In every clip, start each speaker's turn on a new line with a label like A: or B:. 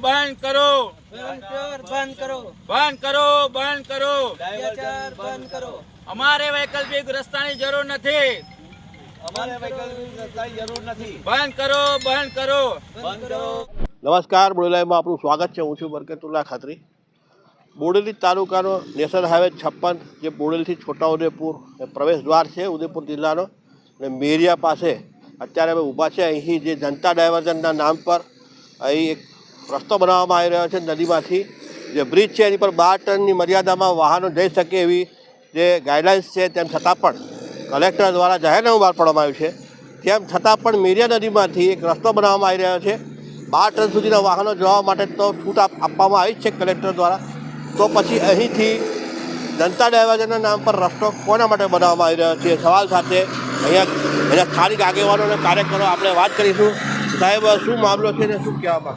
A: બંધ કરો.
B: બંધ કરો.
A: બંધ કરો બંધ કરો.
B: બંધ કરો.
A: અમારે વૈકલ્પિક રસ્તાની જરૂર નથી.
B: અમારે વૈકલ્પિક રસ્તાની જરૂર નથી.
A: બંધ કરો બંધ કરો.
B: બંધ કરો.
C: નમસ્કાર બોડેલાઈમાં આપનું સ્વાગત છે. હું છું બરકતુલ્લા ખાતરી. બોડેલી તાલુકાનો નેશનલ હાઈવે છપ્પન જે બોડેલીથી છોટાઉદેપુર એ પ્રવેશ દ્વાર છે ઉદયપુર જિલ્લાનો. અને મેરિયા પાસે અત્યારે અમે ઊભા છે. અહીં જે જનતા ડાયવર્ઝનના નામ પર અહીં એક રસ્તો બનાવવામાં આવી રહ્યો છે નદીમાંથી. જે બ્રિજ છે, એની પર બાર ટનની મર્યાદામાં વાહનો જઈ શકે એવી જે ગાઈડલાઇન્સ છે, તેમ છતાં પણ કલેક્ટર દ્વારા જાહેરનામું બહાર પાડવામાં આવ્યું છે. તેમ છતાં પણ મેરિયા નદીમાંથી એક રસ્તો બનાવવામાં આવી રહ્યો છે. બાર ટન સુધીના વાહનો જવા માટે તો છૂટ આપ- આપવામાં આવી છે કલેક્ટર દ્વારા. તો પછી અહીંથી જનતા ડાયવર્જનના નામ પર રસ્તો કોના માટે બનાવવામાં આવી રહ્યો છે? સવાલ સાથે અહીંયા અહીંયા સ્થાનિક આગેવાનો અને કાર્યકરો આપણે વાત કરીશું. સાહેબ શું મામલો છે ને? શું કહેવા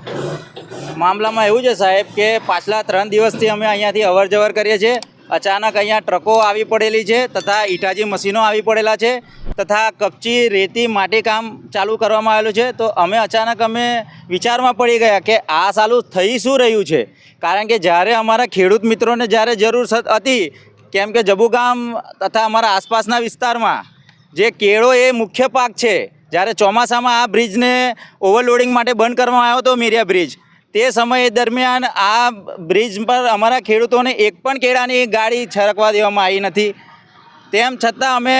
D: મામલામાં એવું છે સાહેબ કે પાછલા ત્રણ દિવસથી અમે અહીંયાથી અવર જવર કરીએ છીએ. અચાનક અહીંયા ટ્રકો આવી પડેલી છે તથા ઈટાજી મશીનો આવી પડેલા છે તથા કપચી, રેતી માટી કામ ચાલુ કરવામાં આવેલું છે. તો અમે અચાનક અમે વિચારમાં પડી ગયા કે આ સાલું થઈ શું રહ્યું છે? કારણ કે જ્યારે અમારા ખેડૂત મિત્રોને જ્યારે જરૂર હતી, કેમ કે જબુગામ તથા અમારા આસપાસના વિસ્તારમાં જે કેળો એ મુખ્ય પાક છે જ્યારે ચોમાસામાં આ બ્રિજને ઓવરલોડિંગ માટે બંધ કરવામાં આવ્યો હતો મીરિયા બ્રિજ, તે સમય દરમિયાન આ બ્રિજ પર અમારા ખેડૂતોને એક પણ કેળાની ગાડી છરકવા દેવામાં આવી નથી. તેમ છતાં અમે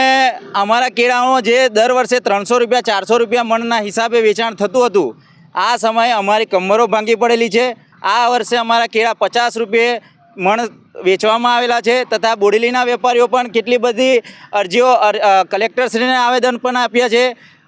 D: અમારા કેળાઓ જે દર વર્ષે ત્રણસો રૂપિયા, ચારસો રૂપિયા મણના હિસાબે વેચાણ થતું હતું, આ સમયે અમારી કમરો ભાંગી પડેલી છે. આ વર્ષે અમારા કેળા પચાસ રૂપિયે મણ વેચવામાં આવેલા છે તથા બોડેલીના વેપારીઓ પણ કેટલી બધી અરજીઓ કલેક્ટરશ્રીને આવેદન પણ આપ્યા છે.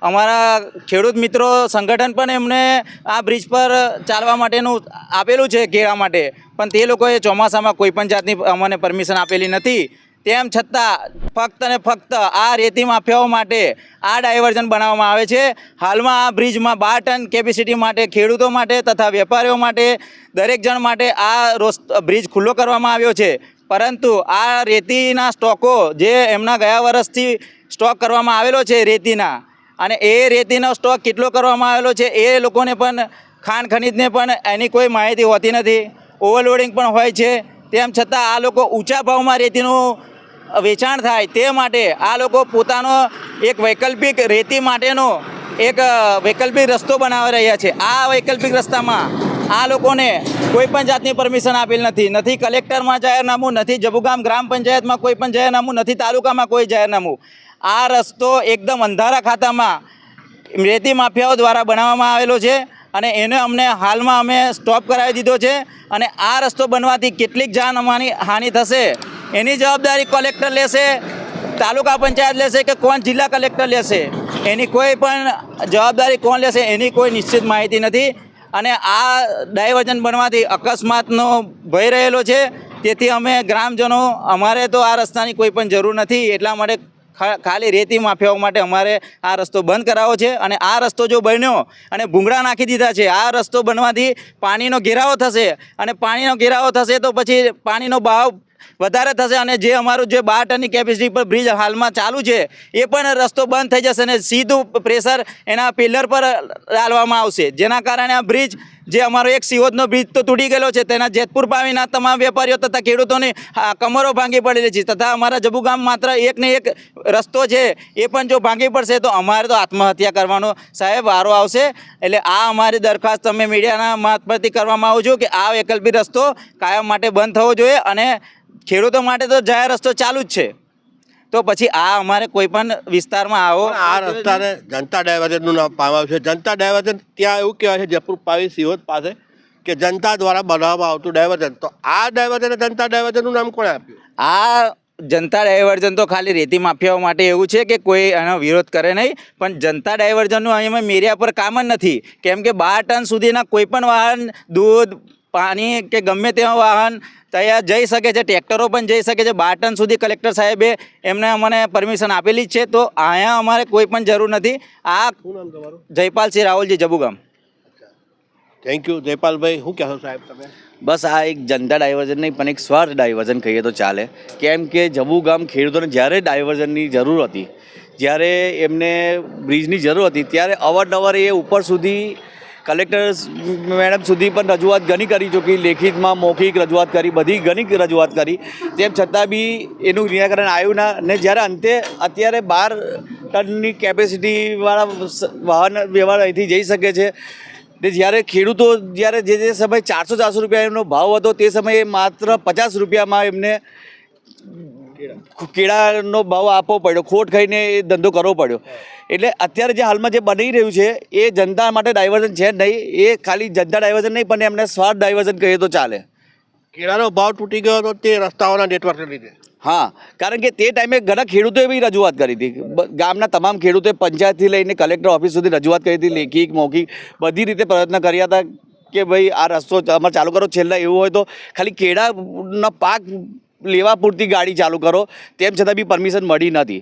D: અમારા ખેડૂત મિત્રો સંગઠન પણ એમને આ બ્રિજ પર ચાલવા માટેનું આપેલું છે કેળા માટે. પણ તે લોકોએ ચોમાસામાં કોઈ પણ જાતની અમને પરમિશન આપેલી નથી. તેમ છતાં ફક્ત ને ફક્ત આ રેતી માફિયાઓ માટે આ ડાયવર્ઝન બનાવવામાં આવે છે. હાલમાં આ બ્રિજમાં બાર ટન કેપેસિટી માટે, ખેડૂતો માટે તથા વેપારીઓ માટે, દરેક જણ માટે આ બ્રિજ ખુલ્લો કરવામાં આવ્યો છે. પરંતુ આ રેતીના સ્ટોકો જે એમના ગયા વર્ષથી સ્ટોક કરવામાં આવેલો છે રેતીના અને એ રેતીનો સ્ટોક કેટલો કરવામાં આવેલો છે એ લોકોને પણ ખાણ ખનીજને પણ એની કોઈ માહિતી હોતી નથી. ઓવરલોડિંગ પણ હોય છે. તેમ છતાં આ લોકો ઊંચા ભાવમાં રેતીનું વેચાણ થાય તે માટે આ લોકો પોતાનો એક વૈકલ્પિક રેતી માટેનો એક વૈકલ્પિક રસ્તો બનાવી રહ્યા છે. આ વૈકલ્પિક રસ્તામાં આ લોકોને કોઈ પણ જાતની પરમિશન આપેલ નથી. નથી કલેક્ટરમાં જાહેરનામું, નથી જબુગામ ગ્રામ પંચાયતમાં કોઈ પણ જાહેરનામું, નથી તાલુકામાં કોઈ જાહેરનામું. આ રસ્તો એકદમ અંધારા ખાતામાં રેતી માફિયાઓ દ્વારા બનાવવામાં આવેલો છે અને એને અમને હાલમાં અમે સ્ટોપ કરાવી દીધો છે અને આ રસ્તો બનવાથી કેટલીક જાન અમારી હાનિ થશે. એની જવાબદારી કલેક્ટર લેશે, તાલુકા પંચાયત લેશે કે કોણ જિલ્લા કલેક્ટર લેશે? એની કોઈ પણ જવાબદારી કોણ લેશે એની કોઈ નિશ્ચિત માહિતી નથી. અને આ ડાયવર્જન બનવાથી અકસ્માતનો ભય રહેલો છે. તેથી અમે ગ્રામજનો, અમારે તો આ રસ્તાની કોઈ પણ જરૂર નથી. એટલા માટે ખાલી રેતી માફિયાઓ માટે અમારે આ રસ્તો બંધ કરાવવો છે અને આ રસ્તો જો બન્યો અને ભૂંગળા નાખી દીધા છે, આ રસ્તો બનવાથી પાણીનો ઘેરાવો થશે અને પાણીનો ઘેરાવો થશે તો પછી પાણીનો બહાવ વધારે થશે અને જે અમારું જે બાર ટનની કેપેસિટી પર બ્રિજ હાલમાં ચાલુ છે, એ પણ રસ્તો બંધ થઈ જશે અને સીધું પ્રેશર એના પિલર પર લાવવામાં આવશે. જેના કારણે આ બ્રિજ જે અમારો એક સિહોદનો બ્રિજ તો તૂટી ગયેલો છે, તેના જેતપુર પાવીના તમામ વેપારીઓ તથા ખેડૂતોની કમરો ભાંગી પડેલી છે. તથા અમારા જબુગામ માત્ર એક ને એક રસ્તો છે, એ પણ જો ભાંગી પડશે તો અમારે તો આત્મહત્યા કરવાનો. સાહેબ, વારો આવશે. એટલે આ અમારી દરખાસ્ત અમે મીડિયાના મારફતથી કરવામાં આવું છું કે આ વૈકલ્પિક રસ્તો કાયમ માટે બંધ થવો જોઈએ અને ખેડૂતો માટે તો જાહેર રસ્તો ચાલુ જ છે. તો પછી આ અમારે કોઈ પણ વિસ્તારમાં આવો.
C: આ રસ્તાને જનતા ડાયવર્ઝનનું નામ પામ્યું છે. જનતા ડાયવર્ઝન ત્યાં એવું કહેવાય છે જયપુર પાવી સિહોદ પાસે કે જનતા દ્વારા બનાવવામાં આવતું ડાયવર્ઝન તો આ ડાયવર્જન જનતા ડાયવર્ઝનનું નામ કોણે આપ્યું?
D: આ જનતા ડાયવર્ઝન તો ખાલી રેતી માફિયાઓ માટે એવું છે કે કોઈ એનો વિરોધ કરે નહીં પણ જનતા ડાયવર્ઝનનું અહીંયા મેરિયા પર કામ જ નથી. કેમ કે બાર ટન સુધીના કોઈ પણ વાહન દૂધ પાણી કે ગમે તેવા વાહન ત્યાં જઈ શકે છે ટ્રેક્ટરો પણ જઈ શકે છે. બાટન સુધી કલેક્ટર સાહેબે એમને અમને પરમિશન આપેલી જ છે તો અહીંયા અમારે કોઈ પણ જરૂર નથી. આ જયપાલસિંહ રાહુલજી જબુગામ.
C: થેન્ક યુ જયપાલભાઈ શું કહેશો સાહેબ તમે?
E: બસ આ એક જનતા ડાયવર્ઝન નહીં પણ એક સ્વાર્થ ડાયવર્ઝન કહીએ તો ચાલે. કેમ કે જબુ ગામ ખેડૂતોને જ્યારે ડાયવર્ઝનની જરૂર હતી જ્યારે એમને બ્રિજની જરૂર હતી ત્યારે અવારનવાર એ ઉપર સુધી કલેક્ટર મેડમ સુધી પણ રજૂઆત ઘણી કરી ચૂકી લેખિતમાં મૌખિક રજૂઆત કરી, બધી ઘણી રજૂઆત કરી. તેમ છતાં બી એનું નિરાકરણ આવ્યું ના. ને જ્યારે અંતે અત્યારે બાર ટનની કેપેસિટીવાળા વાહન વ્યવહાર અહીંથી જઈ શકે છે. ને જ્યારે ખેડૂતો જ્યારે જે જે સમયે ચારસો ચારસો રૂપિયા એમનો ભાવ હતો તે સમયે માત્ર પચાસ રૂપિયામાં એમને કેળાનો ભાવ આપવો પડ્યો ખોટ ખાઈને એ ધંધો કરવો પડ્યો. એટલે અત્યારે જે હાલમાં જે બની રહ્યું છે એ જનતા માટે ડાયવર્ઝન છે નહીં એ ખાલી જનતા ડાયવર્ઝન નહીં પણ એમને સ્વાર્થ ડાયવર્ઝન કહીએ તો ચાલે.
C: કેળાનો ભાવ તૂટી ગયો હતો તે રસ્તાઓના નેટવર્કને લીધે.
E: હા કારણ કે તે ટાઈમે ઘણા ખેડૂતોએ બી રજૂઆત કરી હતી. ગામના તમામ ખેડૂતોએ પંચાયતથી લઈને કલેક્ટર ઓફિસ સુધી રજૂઆત કરી હતી લેખિક મૌખિક બધી રીતે પ્રયત્ન કર્યા હતા કે ભાઈ આ રસ્તો અમારે ચાલુ કરો છેલ્લા એવું હોય તો ખાલી કેળાનો પાક લેવા પૂરતી ગાડી ચાલુ કરો તેમ છતાં બી પરમિશન મળી નથી.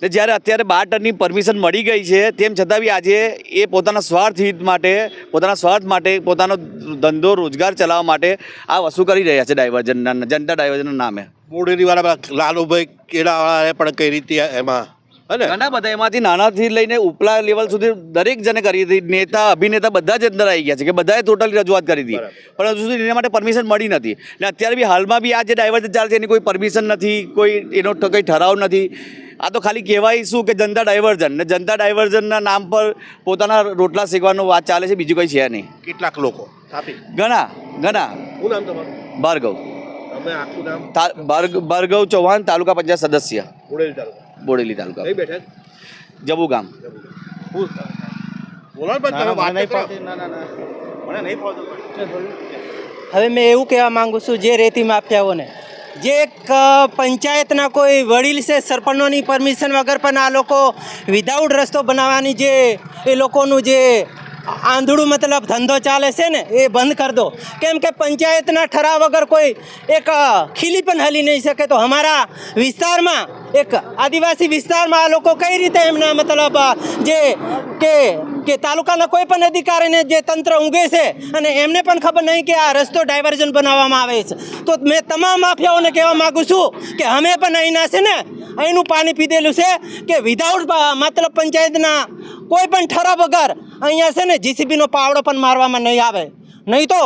E: તો જ્યારે અત્યારે બાર ટનની પરમિશન મળી ગઈ છે તેમ છતાં બી આજે એ પોતાના સ્વાર્થ હિત માટે પોતાના સ્વાર્થ માટે પોતાનો ધંધો રોજગાર ચલાવવા માટે આ વસ્તુ કરી રહ્યા છે ડાયવર્જનના જનતા ડાયવર્જનના નામે.
C: મોડેરીવાળા લાલુભાઈ કેળાવાળાએ પણ કઈ રીતે એમાં
E: ઘણા બધા એમાંથી નાનાથી લઈને ઉપલા લેવલ સુધી દરેક જણે કરી હતી. નેતા અભિનેતા બધા જ અંદર આવી ગયા છે કે બધાએ ટોટલી રજૂઆત કરી હતી. પણ હજુ સુધી એના માટે પરમિશન મળી નથી. ને અત્યારે બી હાલમાં બી આ જે ડાયવર્ઝન ચાલે છે એની કોઈ પરમિશન નથી કોઈ એનો કંઈ ઠરાવ નથી. આ તો ખાલી કહેવાય શું કે જનતા ડાયવર્ઝન ને જનતા ડાયવર્ઝનના નામ પર પોતાના રોટલા શેકવાનો વાત ચાલે છે બીજું કંઈ છે નહીં.
C: કેટલાક લોકો?
E: ઘણા ઘણા.
C: શું નામ તમારું?
E: ભાર્ગવ. ભાર્ગવ ચૌહાણ તાલુકા પંચાયત સદસ્ય.
C: તાલુકા.
E: બોડેલી તાલુકા
C: કઈ બેઠક?
E: જબુ ગામ
C: હું બોલો ને પણ તમે વાત કરો.
B: હવે મેં એવું કહેવા માંગુ છું જે રેતી માફિયાઓને જે એક પંચાયતના કોઈ વડીલ છે સરપંચોની પરમિશન વગર પણ આ લોકો વિધાઉટ રસ્તો બનાવવાની જે એ લોકોનું જે આંધળું મતલબ ધંધો ચાલે છે ને એ બંધ કરી દો. કેમ કે પંચાયતના ઠરાવ વગર કોઈ એક ખીલી પણ હલી નહીં શકે. તો અમારા વિસ્તારમાં એક આદિવાસી વિસ્તારમાં આ લોકો કઈ રીતે એમના મતલબ જે કે કે તાલુકાના કોઈ પણ અધિકારીને જે તંત્ર ઊંઘે છે અને એમને પણ ખબર નહીં કે આ રસ્તો ડાયવર્ઝન બનાવવામાં આવે છે. તો મેં તમામ માફિયાઓને કહેવા માગું છું કે અમે પણ અહીંના છે ને, અહીંનું પાણી પીધેલું છે કે વિધાઉટ મતલબ પંચાયતના કોઈ પણ ઠરાવ વગર અહીંયા છે ને જીસીબીનો પાવડો પણ મારવામાં નહીં આવે. નહીં તો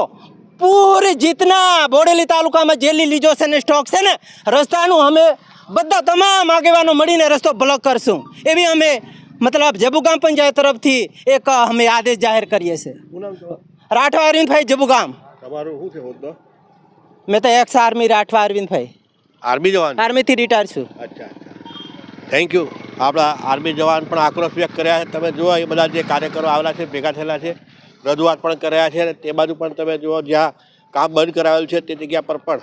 B: પૂરી જીતના બોડેલી તાલુકામાં જે લીજો છે ને સ્ટોક છે ને, રસ્તાનું અમે બધા તમામ આગેવાનો મળીને રસ્તો બ્લોક કરશું. એવી અમે મતલબ જબુગામ પંચાયત તરફથી એક અમે આદેશ જાહેર કરીએ છીએ? રાઠવા અરવિંદભાઈ જબુગામ.
C: તમારું શું છે હોદ્દો?
B: મેં તો ex army Rathwa Arvindbhai.
C: Army જવાન?
B: આર્મીથી રિટાયર છું.
C: અચ્છા થેન્ક યુ આપણા આર્મી જવાન પણ આક્રોશ વ્યક્ત કર્યા છે. તમે જુઓ એ બધા જે કાર્યકરો આવેલા છે ભેગા થયેલા છે રજૂઆત પણ કર્યા છે અને તે બાજુ પણ તમે જુઓ જ્યાં કામ બંધ કરાવેલું છે તે જગ્યા પર પણ.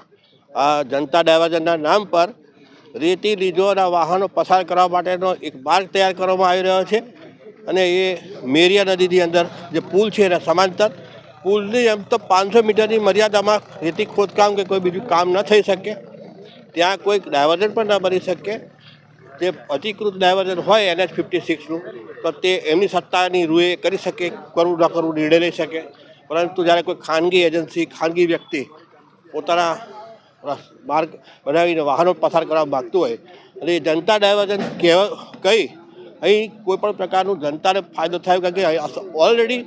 C: આ જનતા ડાયવર્ઝનના નામ પર રેતી લીધોના વાહનો પસાર કરવા માટેનો એક માર્ગ તૈયાર કરવામાં આવી રહ્યો છે અને એ મેરિયા નદીની અંદર જે પુલ છે એના સમાંતર, પુલની એમ તો પાંચસો મીટરની મર્યાદામાં રેતી ખોદકામ કે કોઈ બીજું કામ ન થઈ શકે. ત્યાં કોઈ ડાયવર્ઝન પણ ન બની શકે. જે અધિકૃત ડાયવર્ઝન હોય એનએચ ફિફ્ટી સિક્સનું, તો તે એમની સત્તાની રૂએ કરી શકે કરવું ન કરવું નિર્ણય લઈ શકે. પરંતુ જ્યારે કોઈ ખાનગી એજન્સી, ખાનગી વ્યક્તિ પોતાના માર્ગ બનાવીને વાહનો પસાર કરવા માગતું હોય. અને એ જનતા ડાયવર્ઝન કહેવા કહી, અહીં કોઈપણ પ્રકારનું જનતાને ફાયદો થાય કારણ કે ઓલરેડી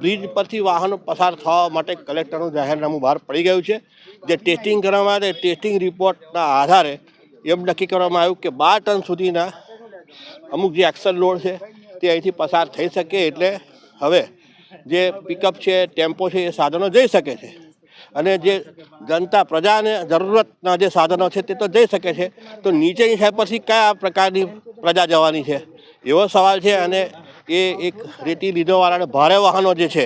C: બ્રિજ પરથી વાહનો પસાર થવા માટે કલેક્ટરનું જાહેરનામું બહાર પડી ગયું છે. જે ટેસ્ટિંગ કરવામાં આવે ટેસ્ટિંગ રિપોર્ટના આધારે એમ નક્કી કરવામાં આવ્યું કે બાર ટન સુધીના અમુક જે એક્સલ લોડ છે, તે અહીંથી પસાર થઈ શકે એટલે હવે જે પિકઅપ છે, ટેમ્પો છે, એ સાધનો જઈ શકે છે. અને જે જનતા પ્રજાને જરૂરતના જે સાધનો છે તે તો જઈ શકે છે. તો નીચેની સાઈડ પરથી કયા પ્રકારની પ્રજા જવાની છે? એવો સવાલ છે અને એ એક રેતી લીધોવાળાને ભારે વાહનો જે છે,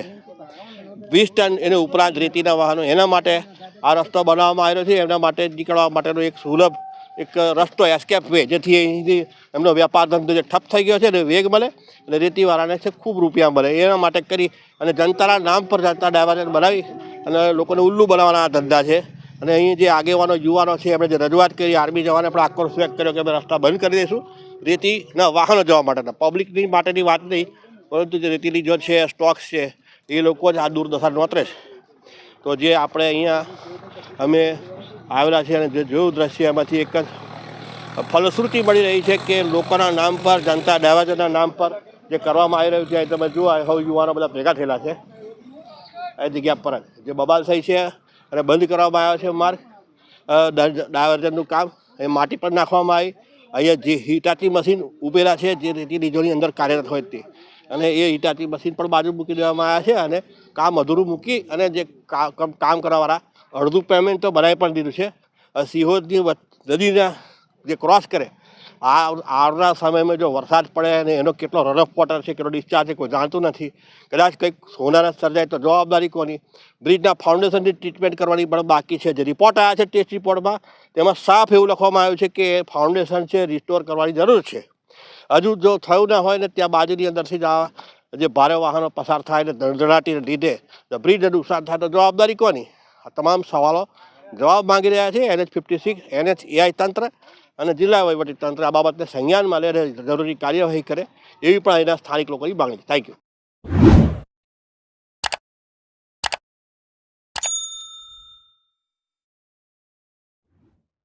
C: વીસ ટન એને ઉપરાંત રેતીના વાહનો, એના માટે આ રસ્તો બનાવવામાં આવ્યો છે. એમના માટે નીકળવા માટેનો એક સુલભ એક રસ્તો એસ્કેપ વે જેથી અહીંથી એમનો વેપાર ધંધો જે ઠપ થઈ ગયો છે ને વેગ મળે અને રેતીવાળાને છે ખૂબ રૂપિયા મળે. એના માટે કરી અને જનતાના નામ પર જનતા ડાયવર્ઝન બનાવી અને લોકોને ઉલ્લુ બનાવવાના ધંધા છે. અને અહીં જે આગેવાનો, યુવાનો છે, એમણે જે રજૂઆત કરી, આર્મી જવાને પણ આક્રોશ વ્યક્ત કર્યો કે અમે રસ્તા બંધ કરી દઈશું. રેતીના વાહનો જવા માટેના, પબ્લિકની માટેની વાત નહીં, પરંતુ જે રેતીની જો છે, સ્ટોક્સ છે, એ લોકો જ આ દુર્દશા નોતરે છે. તો જે આપણે અહીંયા અમે આવેલા છે અને જે જોયું દ્રશ્ય, એમાંથી એક જ ફલશ્રુતિ મળી રહી છે કે લોકોના નામ પર, જનતા ડાયવર્જનના નામ પર જે કરવામાં આવી રહ્યું છે, અહીં તમે જુઓ હવે યુવાનો બધા ભેગા થયેલા છે. એ જગ્યા પર જ. જે બબાલ થઈ છે અને બંધ કરવામાં આવ્યો છે માર્ગ. ડાયવર્જનનું કામ. એ માટી પર નાખવામાં આવી. અહીંયા જે હિટાચી મશીન ઉભેલા છે, જે રેતી ડીઝોની અંદર કાર્યરત હોય તે. અને એ હિટાચી મશીન પણ બાજુ મૂકી દેવામાં આવ્યા છે અને કામ અધૂરું મૂકી અને જે કામ કામ કરવાવાળા અડધું પેમેન્ટ તો બનાવી પણ દીધું છે. સિહોરની નદીના જે ક્રોસ કરે, આ આવનાર સમયમાં જો વરસાદ પડે અને એનો કેટલો રફ વોટર છે, કેટલો ડિસ્ચાર્જ છે, કોઈ જાણતું નથી. કદાચ કંઈક સોનાના સર્જાય તો જવાબદારી કોની? બ્રિજના ફાઉન્ડેશનની ટ્રીટમેન્ટ કરવાની પણ બાકી છે. જે રિપોર્ટ આવ્યા છે ટેસ્ટ રિપોર્ટમાં તેમાં સાફ એવું લખવામાં આવ્યું છે કે ફાઉન્ડેશન છે રિસ્ટોર કરવાની જરૂર છે. હજુ જો થયું ના હોય ને ત્યાં બાજુની અંદરથી જ આ જે ભારે વાહનો પસાર થાય ને ધડધડાટીને લીધે બ્રિજને નુકસાન થાય તો જવાબદારી કોની? આ તમામ સવાલો જવાબ માંગી રહ્યા છે NH fifty six, NH AI તંત્ર અને જિલ્લા તંત્ર આ બાબતને સંજ્ઞાનમાં લે જરૂરી કાર્યવાહી કરે એવી પણ અહીંના સ્થાનિક લોકોની માગણી થેન્ક યુ